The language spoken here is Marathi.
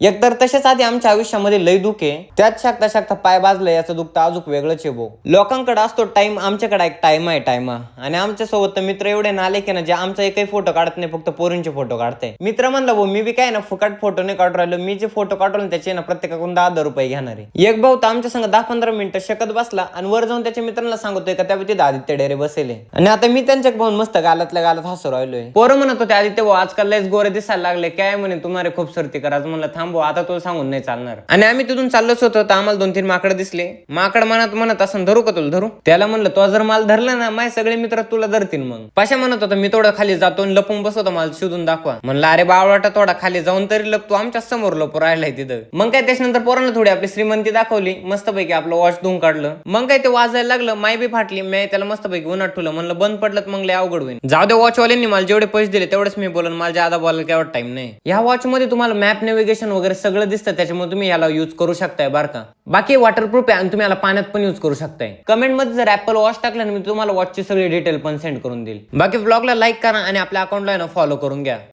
एकतर तसेच आधी आमच्या आयुष्यामध्ये लय दुःख आहे. त्यात शाकता शाकता पाय बाजलं याचं दुःख तर अजून वेगळंच आहे भाऊ. लोकांकडे असतो टाइम आमच्याकडे एक टाइम आहे टाइमा आणि आमच्यासोबत तर मित्र एवढे नाले की ना जे आमचा एकही फोटो काढत नाही फक्त पोरींचे फोटो काढते. मित्र म्हणलं भाऊ मी बी काय ना फुकट फोटो नाही काढून राहिलो. मी जे फोटो काढून त्याचे ना प्रत्येकाकडून दहा दहा रुपये घेणार. आहे एक भाऊ तर आमच्या संग दहा पंधरा मिनिटं शकत बसला आणि वर जाऊन त्याच्या मित्रांना सांगतोय का त्या तिथे आदित्य डेरे बसेले आणि आता मी त्यांच्या भाऊन मस्त गालातल्या गालात हसू राहिलोय. पोरं म्हणत होते आदित्य भाऊ आजकाल लयच गोरे दिसायला लागले. काय म्हणे तुम्हाला खूप सर्ती करा. आज म्हणलं थांबव आता तो सांगून नाही चालणार. आणि आम्ही तिथून चाललोच होतो तर आम्हाला दोन तीन माकड दिसले. माकड म्हणत म्हणत असं धरू का तुला धरू? त्याला म्हणलं तो जर माल धरला ना माझे सगळे मित्र तुला धरतील मग. पाशा म्हणत होता मी थोडं खाली जातो आणि लपून बसवतो मला शोधून दाखवा. म्हणलं अरे बावळाटा थोडा खाली जाऊन तरी लपतो आमच्यासमोर लपू राहिलाय तिथं. मग काय त्याच्यानंतर पोरांना थोडी आपली श्रीमंती दाखवली मस्तपैकी आपलं वॉच धुवून काढलं. मग काय ते वाजायला लागलं माय बी फाटली मी त्याला मस्तपैकी उन्हात ठेवलं म्हणलं बंद पडलं मग लय अवघड होईल जाऊ दे वॉचवाल्यांनी मला जेवढे पैसे दिले तेवढेच मी बोलन मला जादा बोलायला केवढा टाइम नाही. या वॉच मध्ये तुम्हाला मॅप नेव्हिगेशन वगैरे सगळं दिसतं त्याच्यामुळे तुम्ही याला युज करू शकताय बरं का. बाकी वॉटरप्रूफ आहे आणि तुम्ही याला पाण्यात पण युज करू शकताय. कमेंटमध्ये जर ऍपल वॉच टाकलं ना मी तुम्हाला वॉचची सगळी डिटेल पण सेंड करून देईल. बाकी ब्लॉगला लाईक करा आणि आपल्या अकाउंटला ना फॉलो करून घ्या.